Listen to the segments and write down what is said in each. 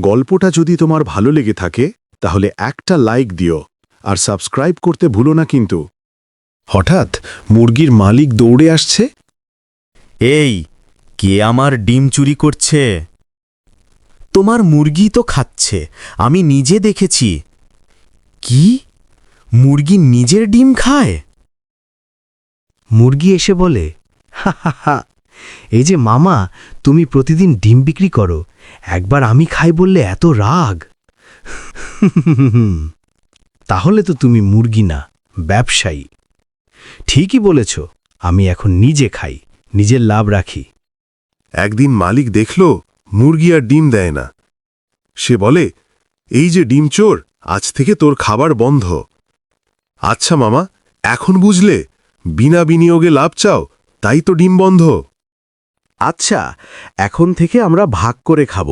গল্পটা যদি তোমার ভালো লেগে থাকে তাহলে একটা লাইক দিও আর সাবস্ক্রাইব করতে ভুলো না কিন্তু। হঠাৎ মুরগির মালিক দৌড়ে আসছে। এই কে আমার ডিম চুরি করছে? তোমার মুরগি তো খাচ্ছে আমি নিজে দেখেছি। কি? মুরগি নিজের ডিম খায়? মুরগি এসে বলে হা হা হা এই যে মামা, তুমি প্রতিদিন ডিম বিক্রি করো, একবার আমি খাই বললে এত রাগ। তাহলে তো তুমি মুরগি না, ব্যবসায়ী। ঠিকই বলেছ, আমি এখন নিজে খাই, নিজের লাভ রাখি। একদিন মালিক দেখল, মুরগি আর ডিম দেয় না। সে বলে, এই যে ডিম চোর, আজ থেকে তোর খাবার বন্ধ। আচ্ছা মামা, এখন বুঝলে, বিনা বিনিয়োগে লাভ চাও, তাই তো ডিম বন্ধ। আচ্ছা এখন থেকে আমরা ভাগ করে খাব।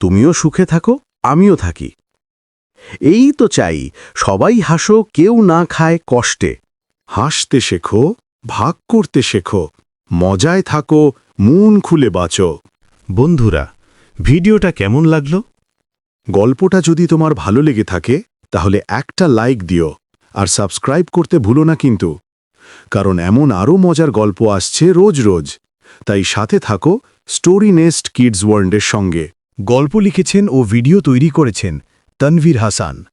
তুমিও সুখে থাকো, আমিও থাকি। এই তো চাই, সবাই হাসো, কেউ না খায় কষ্টে। হাসতে শেখো, ভাগ করতে শেখো, মজায় থাকো, মন খুলে বাঁচো। বন্ধুরা, ভিডিওটা কেমন লাগল? গল্পটা যদি তোমার ভালো লেগে থাকে, তাহলে একটা লাইক দিও, আর সাবস্ক্রাইব করতে ভুলো না কিন্তু। কারণ এমন আরও মজার গল্প আসছে রোজ রোজ। তাই সাথে থাকো স্টোরি নেস্ট কিডস ওয়ার্ল্ডের সঙ্গে। গল্প লিখেছেন ও ভিডিও তৈরি করেছেন তনভীর হাসান।